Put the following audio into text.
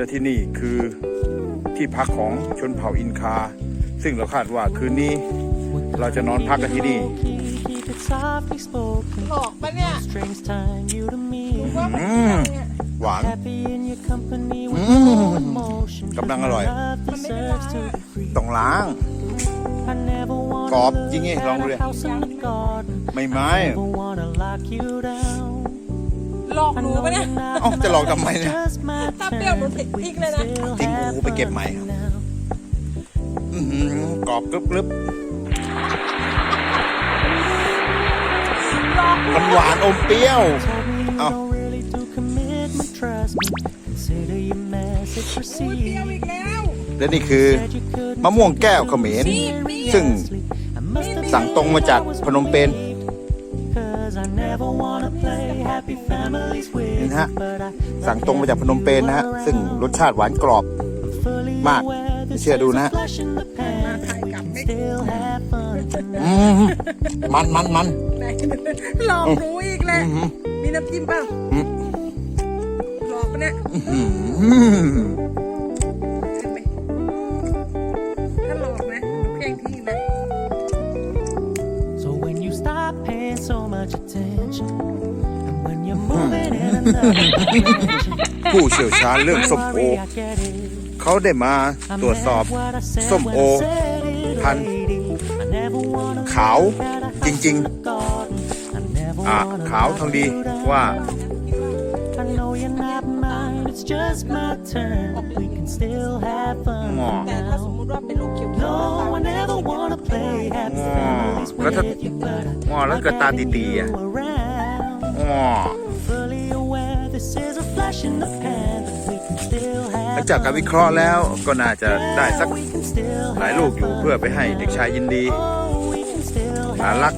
และที่นี่คือที่พักของชนเผ่าอินคา ซึ่งเราคาดว่าคืนนี้เราจะนอนพักกันที่นี่หลอกปะเนี่ยอืมหวานอืมกำลังอร่อย ต้องล้างกรอบจริงไงลองดูดิไม่ไม้ห ลอกหนูปะเนี่ยเอ้าจะหลอกทำไมเนี่ยถ้าเปรี้ยวหนูผิดพริกเลยนะทิ้งหูไปเก็บใหม่ครับอื้อหือกรอบกรึบกรึบหลอกมันหวานอมเปรี้ยว เอ้า อุ้ยเปรี้ยวอีกแล้ว และนี่คือมะม่วงแก้วเขมรซึ่งสั่งตรงมาจากพนมเปญ นี่นะฮะสั่งตรงมาจากพนมเปญนะฮะ ซึ่งรสชาติหวานกรอบมากไม่เชื่อดูนะฮะมาถ่ายกลับไม่อืมมันมันมันไหนหลอกหนูอีกแล้วอื้อหือมีน้ำจิ้มเปล่าอืมหลอกปะเนี่ย stop paying so much attention, and when you're moving in another direction, ผู้เชี่ยวชาญเรื่อง don't ส้มโอ worry, I get it. เขาได้มา I ตรวจสอบ meant what I said ส้ม when โอ I said it, พันธุ์ lady. I never wanna ขาว look at a จริง house in the garden. I never ๆอะ wanna ขาวทองดี lock you down. ว่า I know you're not mine, it's just my turn. We can still have fun งอแต่ถ้าสมมติว่าเป็นลูก แล้วถ้าอ๋อแล้วเกิดตาตีตีอะหลังจากการวิเคราะห์แล้วก็น่าจะได้สักหลายลูกอยู่เพื่อไปให้เด็กชายยินดีอารัก